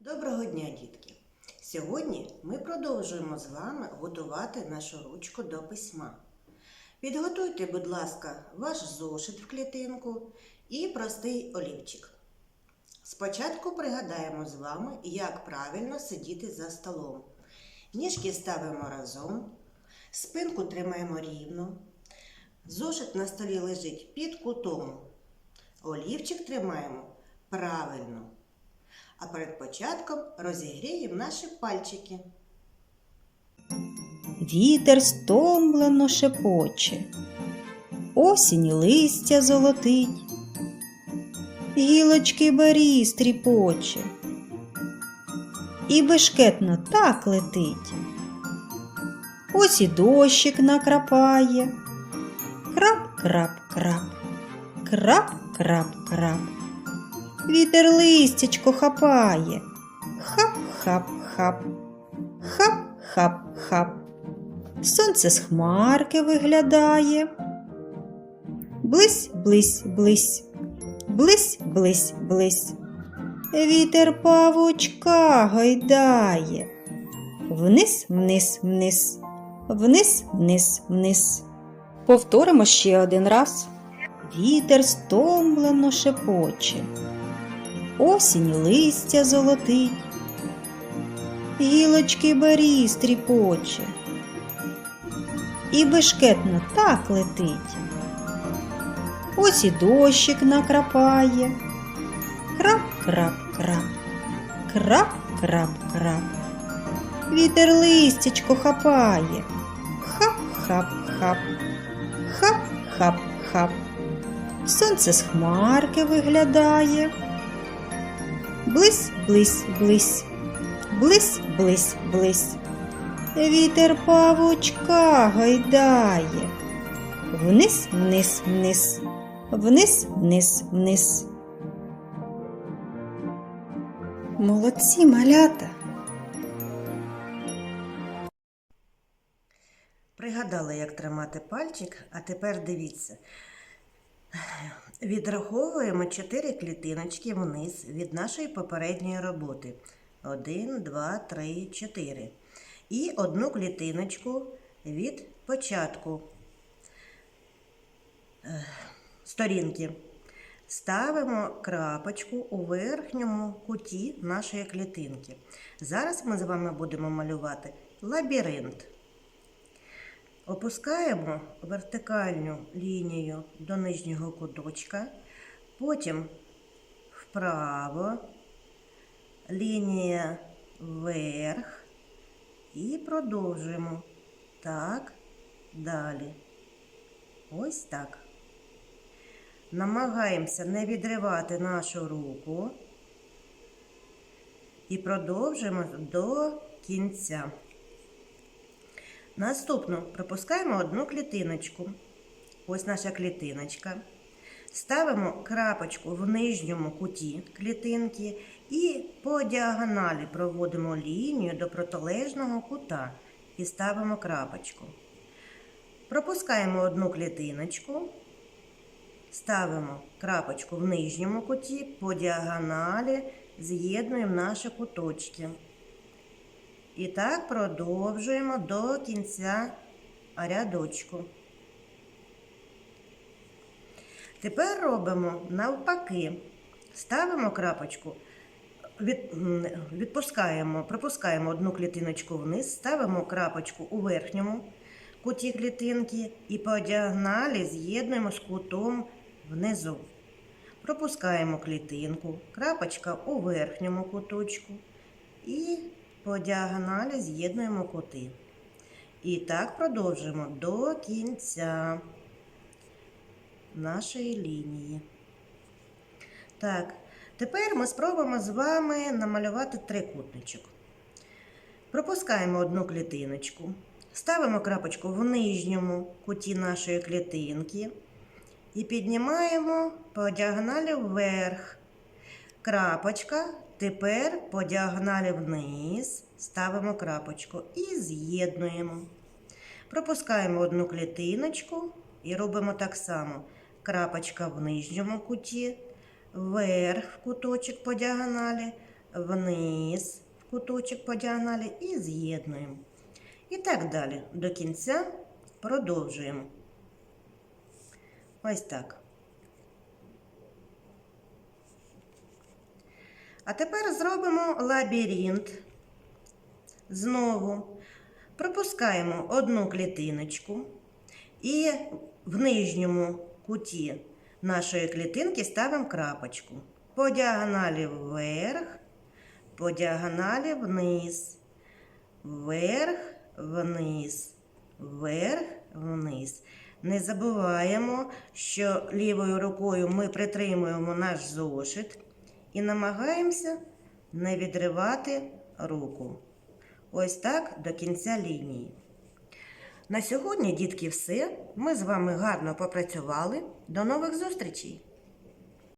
Доброго дня, дітки! Сьогодні ми продовжуємо з вами готувати нашу ручку до письма. Підготуйте, будь ласка, ваш зошит в клітинку і простий олівчик. Спочатку пригадаємо з вами, як правильно сидіти за столом. Ніжки ставимо разом, спинку тримаємо рівно. Зошит на столі лежить під кутом. Олівчик тримаємо правильно. А перед початком розігріємо наші пальчики. Вітер стомлено шепоче, осінь листя золотить, гілочки барі стріпоче, і бешкетно так летить. Ось і дощик накрапає, крап-крап-крап, крап-крап-крап. Вітер листячко хапає, хап-хап-хап, хап-хап-хап. Сонце з хмарки виглядає. Блись, блись, блись, блись, блись, блись. Вітер павучка гойдає. Вниз, вниз, вниз, вниз, вниз, вниз. Повторимо ще один раз. Вітер стомлено шепоче. Осінь листя золотить, гілочки барі стріпоче, і бешкетно так летить. Ось і дощик накрапає, крап-крап-крап, крап-крап-крап. Вітер листячко хапає, хап-хап-хап, хап-хап-хап. Сонце з хмарки виглядає. Блись, блись, блись, блись, блись, блись. Вітер павучка гойдає. Вниз, вниз, вниз, вниз, вниз, вниз. Молодці малята. Пригадали, як тримати пальчик, а тепер дивіться. Відраховуємо 4 клітиночки вниз від нашої попередньої роботи. 1, 2, 3, 4. І одну клітиночку від початку сторінки. Ставимо крапочку у верхньому куті нашої клітинки. Зараз ми з вами будемо малювати лабіринт. Опускаємо вертикальну лінію до нижнього куточка, потім вправо, лінія вверх і продовжуємо так далі. Ось так. Намагаємося не відривати нашу руку і продовжуємо до кінця. Наступну пропускаємо одну клітиночку. Ось наша клітиночка. Ставимо крапочку в нижньому куті клітинки і по діагоналі проводимо лінію до протилежного кута і ставимо крапочку. Пропускаємо одну клітиночку, ставимо крапочку в нижньому куті, по діагоналі з'єднуємо наші куточки. І так продовжуємо до кінця рядочку. Тепер робимо навпаки. Ставимо крапочку, від, відпускаємо, пропускаємо одну клітиночку вниз, ставимо крапочку у верхньому куті клітинки і по діагоналі з'єднуємо з кутом внизу. Пропускаємо клітинку, крапочка у верхньому куточку і по діагоналі з'єднуємо кути. І так продовжуємо до кінця нашої лінії. Так, тепер ми спробуємо з вами намалювати трикутничок. Пропускаємо одну клітиночку, ставимо крапочку в нижньому куті нашої клітинки і піднімаємо по діагоналі вверх. Крапочка Тепер по діагоналі вниз ставимо крапочку і з'єднуємо. Пропускаємо одну клітиночку і робимо так само. Крапочка в нижньому куті, вверх в куточок по діагоналі, вниз в куточок по діагоналі і з'єднуємо. І так далі. До кінця продовжуємо. Ось так. А тепер зробимо лабіринт. Знову пропускаємо одну клітиночку і в нижньому куті нашої клітинки ставимо крапочку. По діагоналі вверх, по діагоналі вниз, вверх, вниз, вверх, вниз. Не забуваємо, що лівою рукою ми притримуємо наш зошит і намагаємося не відривати руку. Ось так до кінця лінії. На сьогодні, дітки, все. Ми з вами гарно попрацювали. До нових зустрічей!